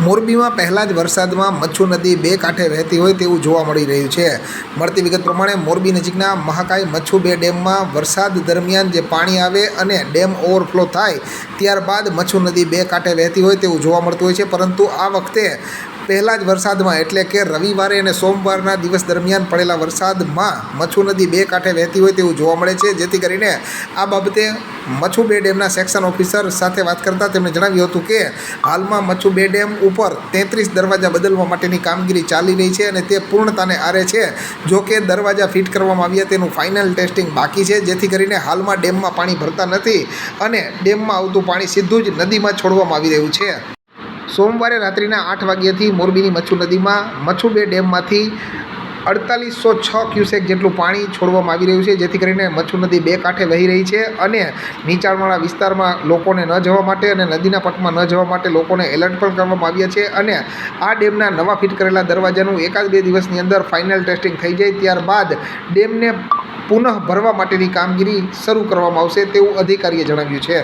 મોરબીમાં પહેલાં જ વરસાદમાં મચ્છુ નદી બે કાંઠે વહેતી હોય તેવું જોવા મળી રહ્યું છે. મળતી વિગત પ્રમાણે મોરબી નજીકના મહાકાય મચ્છુ બે ડેમમાં વરસાદ દરમિયાન જે પાણી આવે અને ડેમ ઓવરફ્લો થાય, ત્યારબાદ મચ્છુ નદી બે કાંઠે વહેતી હોય તેવું જોવા મળતું હોય છે. પરંતુ આ વખતે પહેલા જ વરસાદમાં, એટલે કે રવિવારે અને સોમવારના દિવસ દરમિયાન પડેલા વરસાદમાં મચ્છુ નદી બે કાંઠે વહેતી હોય તેવું જોવા મળે છે. જેથી કરીને આ બાબતે મચ્છુ બે ડેમના સેક્શન ઓફિસર સાથે વાત કરતાં તેમણે જણાવ્યું હતું કે, હાલમાં મચ્છુ બે ડેમ ઉપર તેત્રીસ દરવાજા બદલવા માટેની કામગીરી ચાલી રહી છે અને તે પૂર્ણતાને આરે છે. જો કે દરવાજા ફિટ કરવામાં આવ્યા તેનું ફાઇનલ ટેસ્ટિંગ બાકી છે. જેથી કરીને હાલમાં ડેમમાં પાણી ભરતા નથી અને ડેમમાં આવતું પાણી સીધું જ નદીમાં છોડવામાં આવી રહ્યું છે. સોમવારે રાત્રિના આઠ વાગ્યાથી મોરબીની મચ્છુ નદીમાં મચ્છુ બે ડેમમાંથી અડતાલીસો છ ક્યુસેક જેટલું પાણી છોડવામાં આવી રહ્યું છે, જેથી કરીને મચ્છુ નદી બે કાંઠે વહી રહી છે અને નીચાણવાળા વિસ્તારમાં લોકોને ન જવા માટે અને નદીના પટમાં ન જવા માટે લોકોને એલર્ટ પણ કરવામાં આવ્યા છે અને આ ડેમના નવા ફિટ કરેલા દરવાજાનું એકાદ બે દિવસની અંદર ફાઇનલ ટેસ્ટિંગ થઈ જાય, ત્યારબાદ ડેમને પુનઃ ભરવા માટેની કામગીરી શરૂ કરવામાં આવશે તેવું અધિકારીએ જણાવ્યું છે.